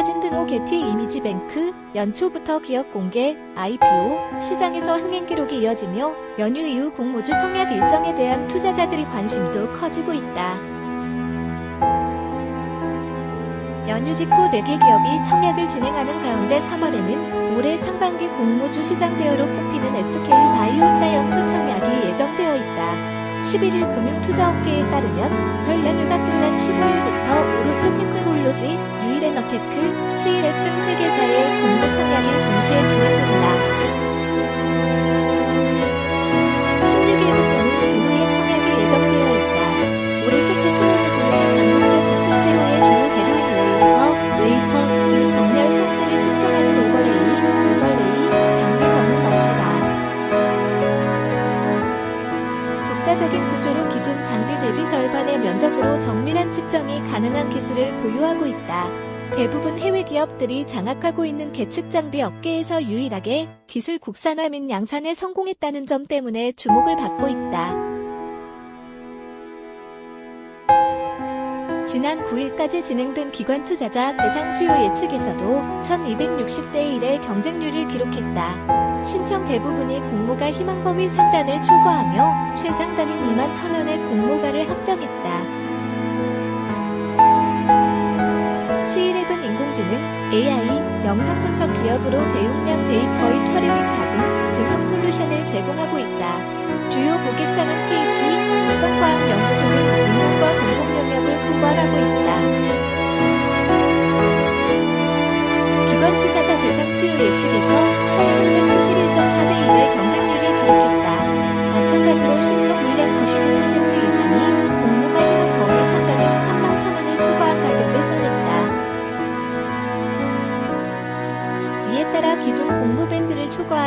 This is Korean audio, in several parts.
사진 등호 게티 이미지 뱅크, 연초부터 기업 공개, IPO, 시장에서 흥행 기록이 이어지며 연휴 이후 공모주 통약 일정에 대한 투자자들의 관심도 커지고 있다. 연휴 직후 4개 기업이 청약을 진행하는 가운데 3월에는 올해 상반기 공모주 시장 대우로 꼽히는 SK 바이오사이언스 청약이 예정되어 있다. 11일 금융투자업계에 따르면 설 연휴가 끝난 15일부터 오로스 테크놀로지, 유일에너테크, C랩 등 3개사의 공모 청약이 동시에 진행된다. 16일부터는 규모의 청약이 예정되어 있다. 오로스 테크놀로지는 반도체 집중 회로의 주요 재료인 레이퍼, 웨이퍼, 이 정렬 상태를 측정하는 오버레이, 오버레이, 장비 전문 업체다. 독자적인 구조로 기존 장비 대비 절반의 면적으로 정밀한 측정이 가능한 기술을 보유하고 있다. 대부분 해외 기업들이 장악하고 있는 계측 장비 업계에서 유일하게 기술 국산화 및 양산에 성공했다는 점 때문에 주목을 받고 있다. 지난 9일까지 진행된 기관 투자자 대상 수요 예측에서도 1260대 1의 경쟁률을 기록했다. 신청 대부분이 공모가 희망 범위 상단을 초과하며 최상단인 2만 1000원의 공모가를 확정했다. C1랩은 인공지능, AI, 영상 분석 기업으로 대용량 데이터의 처리 및 가공, 분석 솔루션을 제공하고 있다. 주요 고객사는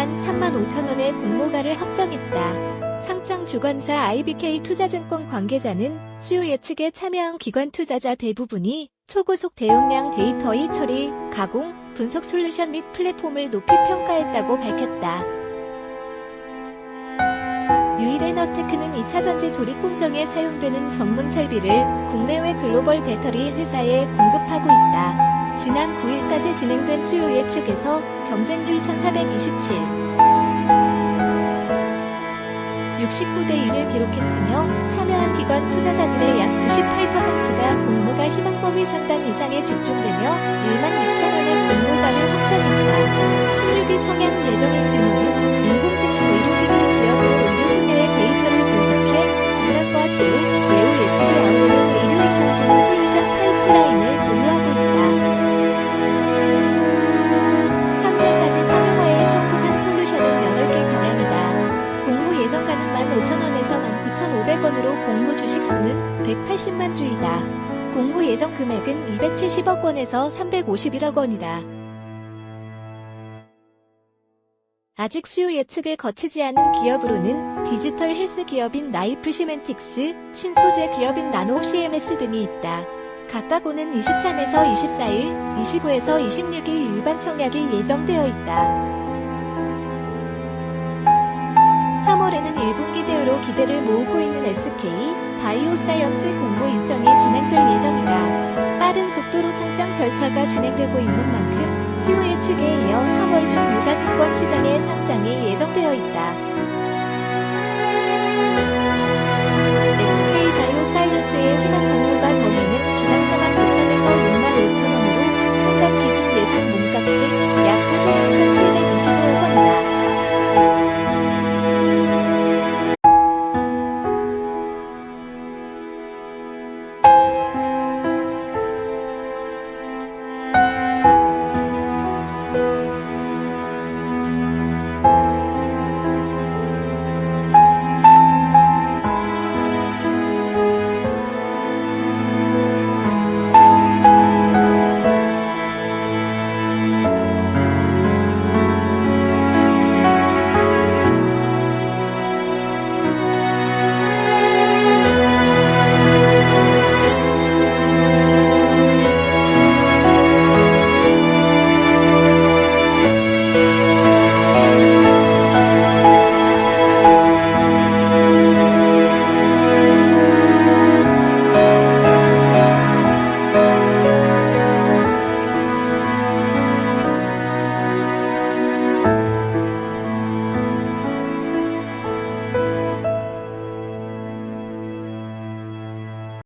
1만 3만 5천원의 공모가를 확정했다. 상장 주관사 IBK 투자증권 관계자는 수요 예측에 참여한 기관 투자자 대부분이 초고속 대용량 데이터의 처리, 가공, 분석 솔루션 및 플랫폼을 높이 평가했다고 밝혔다. 유일에너테크는 2차 전지 조립 공정에 사용되는 전문 설비를 국내외 글로벌 배터리 회사에 공급하고 있다. 지난 9일까지 진행된 수요 예측에서 경쟁률 1427, 69대 1을 기록했으며 참여한 기관 투자자들의 약 98%가 공모가 희망 범위 상단 이상에 집중되며 1만 6천 15,500원에서 19,500원으로 공모 주식 수는 180만 주이다. 공모 예정 금액은 270억 원에서 351억 원이다. 아직 수요 예측을 거치지 않은 기업으로는 디지털 헬스 기업인 나이프 시멘틱스, 신소재 기업인 나노 CMS 등이 있다. 각각 오는 23에서 24일, 25에서 26일 일반 청약이 예정되어 있다. 3월에는 1분기 대우로 기대를 모으고 있는 SK 바이오사이언스 공모 일정이 진행될 예정이다. 빠른 속도로 상장 절차가 진행되고 있는 만큼 수요 예측에 이어 3월 중 유가증권 시장의 상장이 예정되어 있다.